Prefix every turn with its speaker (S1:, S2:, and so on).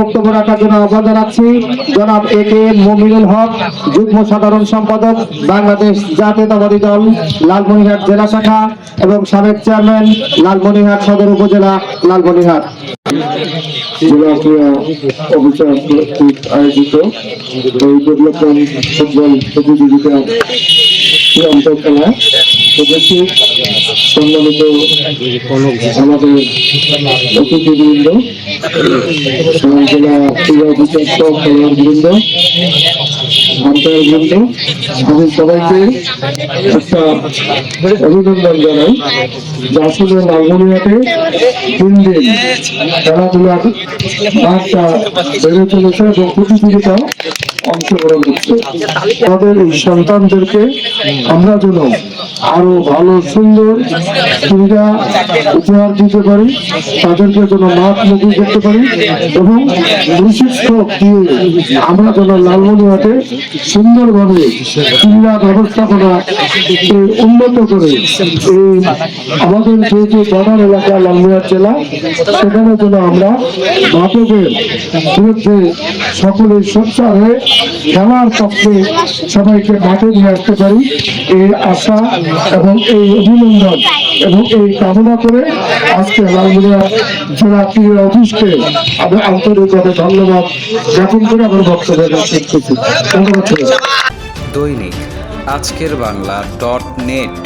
S1: বক্তব্য রাখার জন্য আহ্বান জানাচ্ছি জনাব এ কে মমিনুল হক, যুগ্ম সাধারণ সম্পাদক বাংলাদেশ জাতীয়তাবাদী দল, লালমনিরহাট জেলা শাখা এবং সাবেক চেয়ারম্যান লালমনিরহাট সদর উপজেলা লালমনিরহাট।
S2: আয়োজিত এই প্রতিযোগিতা চূড়ান্ত আমাদের অতিথিবৃন্দ জেলা ক্রীড়া অফিসার সহ খেলোয়াড় বৃন্দ আম্পায়ার বৃন্দ আমি সবাইকে একটা অভিনন্দন জানাই। যে আসলে লালমনিহাটে তিন দিন খেলাধুলার মাঠটা বেড়ে চলেছে অংশগ্রহণ করছে তাদের এই সন্তানদেরকে আমরা যেন আরও ভালো, সুন্দর ক্রীড়া উপহার দিতে পারি, তাদেরকে যেন মাঠ মুখী করতে পারি এবং প্রশিক্ষক দিয়ে আমরা যেন লালমনিহাটে সুন্দরভাবে ক্রীড়া ব্যবস্থাপনা উন্নত করে এই আমাদের যেহেতু বর্ডার এলাকা লালমিয়ার জেলা, সেখানে যেন আমরা মাদকের বিরুদ্ধে সকলে সোচ্চার হয়ে খেলার পক্ষে সবাইকে মাঠে নিয়ে আসতে পারি। এই আশা এবং এই অভিনন্দন এবং এই কামনা করে আজকে লালমিয়া জেলা ক্রীড়া অফিসকে আমি আন্তরিকভাবে ধন্যবাদ জ্ঞাপন করে আমার বক্তব্য করছি। ধন্যবাদ।
S3: দৈনিক আজকের বাংলা ডট নেট।